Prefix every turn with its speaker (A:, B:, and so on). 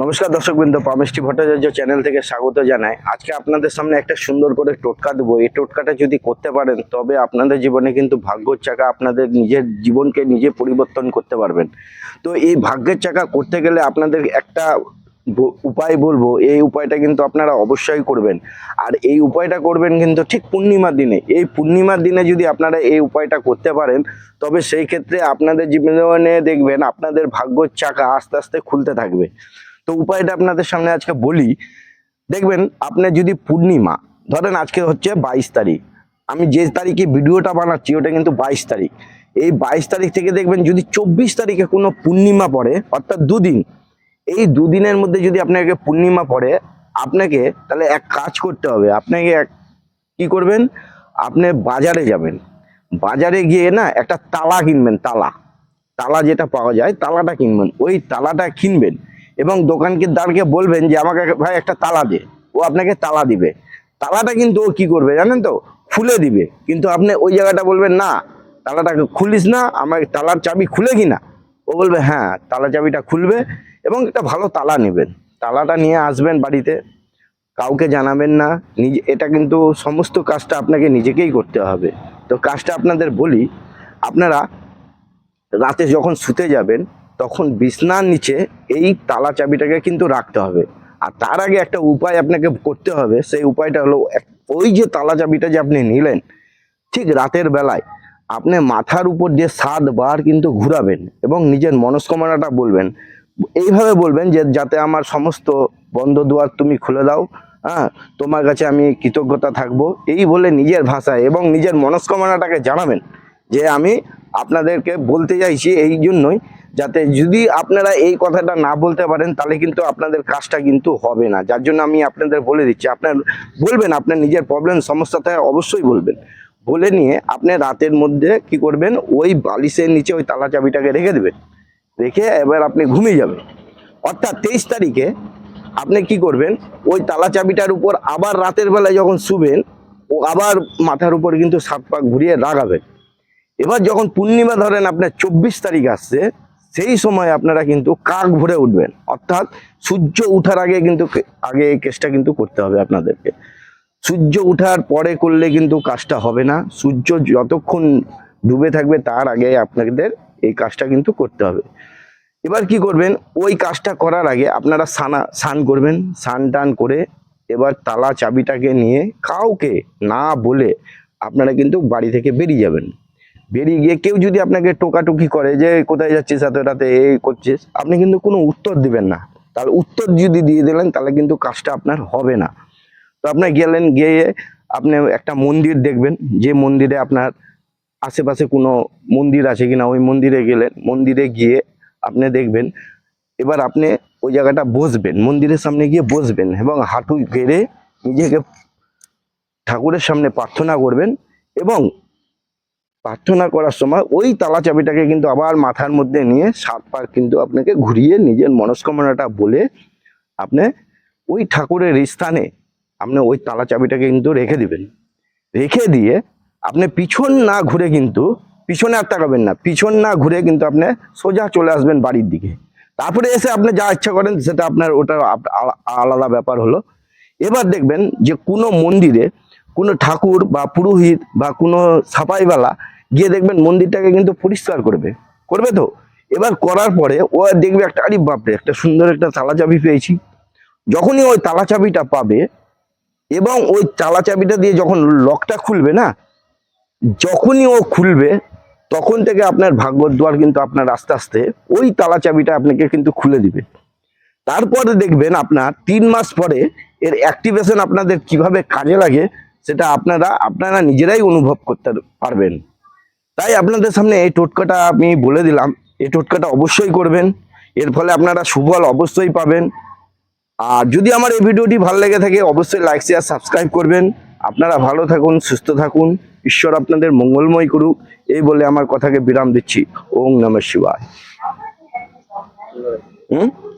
A: নমস্কার দর্শকবৃন্দ পামেশটি ভট্টাচার্য চ্যানেল থেকে স্বাগত জানাই। আজকে আপনাদের সামনে একটা সুন্দর করে টোটকা দেবো। এই টোটকাটা যদি করতে পারেন, তবে আপনাদের জীবনে কিন্তু ভাগ্যর চাকা আপনাদের নিজের জীবনকে নিজে পরিবর্তন করতে পারবেন। তো এই ভাগ্যের চাকা করতে গেলে আপনাদের একটা উপায় বলব। এই উপায়টা কিন্তু আপনারা অবশ্যই করবেন। আর এই উপায়টা করবেন কিন্তু ঠিক পূর্ণিমার দিনে। এই পূর্ণিমার দিনে যদি আপনারা এই উপায়টা করতে পারেন, তবে সেই ক্ষেত্রে আপনাদের জীবনে দেখবেন আপনাদের ভাগ্যর চাকা আস্তে আস্তে খুলতে থাকবে। তো উপায়টা আপনাদের সামনে আজকে বলি। দেখবেন, আপনি যদি পূর্ণিমা, ধরেন আজকে হচ্ছে বাইশ তারিখ, আমি যে তারিখে ভিডিওটা বানাচ্ছি, ওটা কিন্তু বাইশ তারিখ। এই বাইশ তারিখ থেকে দেখবেন যদি চব্বিশ তারিখে কোনো পূর্ণিমা পড়ে, অর্থাৎ দুদিন, এই দুদিনের মধ্যে যদি আপনাকে পূর্ণিমা পড়ে, আপনাকে তাহলে এক কাজ করতে হবে। আপনাকে এক কী করবেন? আপনি বাজারে যাবেন। বাজারে গিয়ে না একটা তালা কিনবেন, তালা। তালা যেটা পাওয়া যায়, তালাটা কিনবেন। ওই তালাটা কিনবেন। এবং দোকানকে দাঁড়কে বলবেন যে, আমাকে ভাই একটা তালা দে। ও আপনাকে তালা দিবে। তালাটা কিন্তু ও কি করবে জানেন তো? খুলে দিবে। কিন্তু আপনি ওই জায়গাটা বলবেন, না, তালাটাকে খুলিস না, আমার তালার চাবি খুলে কি না ও বলবে হ্যাঁ তালা চাবিটা খুলবে এবং একটা ভালো তালা নেবেন। তালাটা নিয়ে আসবেন বাড়িতে। কাউকে জানাবেন না। নিজে, এটা কিন্তু সমস্ত কাজটা আপনাকে নিজেকেই করতে হবে। তো কাজটা আপনাদের বলি, আপনারা রাতে যখন শুতে যাবেন তখন বিছনার নিচে এই তালা চাবিটাকে কিন্তু রাখতে হবে। আর তার আগে একটা উপায় আপনাকে করতে হবে। সেই উপায়টা হলো ওই যে তালা চাবিটা যে আপনি নিলেন, ঠিক রাতের বেলায় আপনি মাথার উপর দিয়ে সাতবার কিন্তু ঘুরাবেন এবং নিজের মনস্কামনাটা বলবেন। এইভাবে বলবেন যে, যাতে আমার সমস্ত বন্ধ দুয়ার তুমি খুলে দাও হ্যাঁ তোমার কাছে আমি কৃতজ্ঞতা থাকব। এই বলে নিজের ভাষায় এবং নিজের মনস্কামনাটাকে জানাবেন যে, আমি আপনাদেরকে বলতে চাইছি এই জন্যই যাতে যদি আপনারা এই কথাটা না বলতে পারেন, তাহলে কিন্তু আপনাদের কাজটা কিন্তু হবে না। যার জন্য আমি আপনাদের বলে দিচ্ছি, আপনার বলবেন, আপনার নিজের প্রবলেম সমস্যাটা অবশ্যই বলবেন। বলে নিয়ে আপনি রাতের মধ্যে কি করবেন, ওই বালিশের নিচে ওই তালা চাবিটাকে রেখে দেবেন। রেখে এবার আপনি ঘুমিয়ে যাবেন। অর্থাৎ তেইশ তারিখে আপনি কি করবেন, ওই তালা চাবিটার উপর আবার রাতের বেলায় যখন শুবেন, ও আবার মাথার উপর কিন্তু সাত পাক ঘুরিয়ে লাগাবেন এবার যখন পূর্ণিমা ধরেন আপনার চব্বিশ তারিখ আসছে সেই সময় আপনারা কিন্তু কাক ভরে উঠবেন। অর্থাৎ সূর্য উঠার আগে কিন্তু আগে এই কেসটা কিন্তু করতে হবে আপনাদেরকে। সূর্য উঠার পরে করলে কিন্তু কাজটা হবে না। সূর্য যতক্ষণ ডুবে থাকবে তার আগে আপনাদের এই কাজটা কিন্তু করতে হবে। এবার কি করবেন? ওই কাজটা করার আগে আপনারা সানা, স্নান করবেন। স্নান টান করে এবার তালা চাবিটাকে নিয়ে কাউকে না বলে আপনারা কিন্তু বাড়ি থেকে বেরিয়ে যাবেন। বেরিয়ে গিয়ে কেউ যদি আপনাকে টোকাটুকি করে যে কোথায় যাচ্ছিস এত রাতে এই করছিস, আপনি কিন্তু কোনো উত্তর দিবেন না। তাহলে উত্তর যদি দিয়ে দিলেন, তাহলে কিন্তু কাজটা আপনার হবে না। তো আপনি গেলেন, গিয়ে আপনি একটা মন্দির দেখবেন, যে মন্দিরে আপনার আশেপাশে কোনো মন্দির আছে কিনা, ওই মন্দিরে গেলেন, মন্দিরে গিয়ে আপনি দেখবেন, এবার আপনি ওই জায়গাটা বসবেন, মন্দিরের সামনে গিয়ে বসবেন এবং হাঁটু গেড়ে নিজেকে ঠাকুরের সামনে প্রার্থনা করবেন এবং প্রার্থনা করার সময় ওই তালা চাবিটাকে কিন্তু আবার মাথার মধ্যে নিয়ে সাতবার কিন্তু আপনাকে ঘুরিয়ে নিজের মনস্কামনাটা বলে আপনি ওই ঠাকুরের স্থানে আপনি ওই তালা চাবিটাকে কিন্তু রেখে দিবেন। রেখে দিয়ে আপনি পিছন না ঘুরে কিন্তু, পিছনে আর তাকাবেন না, পিছন না ঘুরে কিন্তু আপনি সোজা চলে আসবেন বাড়ির দিকে। তারপরে এসে আপনি যা ইচ্ছা করেন সেটা আপনার ওটা আলাদা ব্যাপার হলো। এবার দেখবেন যে কোনো মন্দিরে কোনো ঠাকুর বা পুরোহিত বা কোনো সাফাইওয়ালা গিয়ে দেখবেন মন্দিরটাকে কিন্তু পরিষ্কার করবে। করবে তো? এবার করার পরে ও দেখবে একটা, আরে বাপরে, একটা সুন্দর একটা তালা চাবি পেয়েছি। যখনই ওই তালাচাবিটা পাবে এবং ওই তালা চাবিটা দিয়ে যখন লকটা খুলবে না, যখনই ও খুলবে, তখন থেকে আপনার ভাগ্যর দ্বার কিন্তু আপনার আস্তে আস্তে ওই তালা চাবিটা আপনাকে কিন্তু খুলে দিবে। তারপরে দেখবেন আপনার তিন মাস পরে এর অ্যাক্টিভেশন আপনাদের কীভাবে কাজে লাগে সেটা আপনারা আপনারা নিজেরাই অনুভব করতে পারবেন। তাই আপনাদের সামনে এই টোটকাটা আমি বলে দিলাম। এই টোটকাটা অবশ্যই করবেন। এর ফলে আপনারা সুফল অবশ্যই পাবেন। আর যদি আমার এই ভিডিওটি ভালো লেগে থাকে, অবশ্যই লাইক শেয়ার সাবস্ক্রাইব করবেন। আপনারা ভালো থাকুন, সুস্থ থাকুন। ঈশ্বর আপনাদের মঙ্গলময় করুক। এই বলে আমার কথাকে বিরাম দিচ্ছি। ওম নমঃ শিবায়। হুম?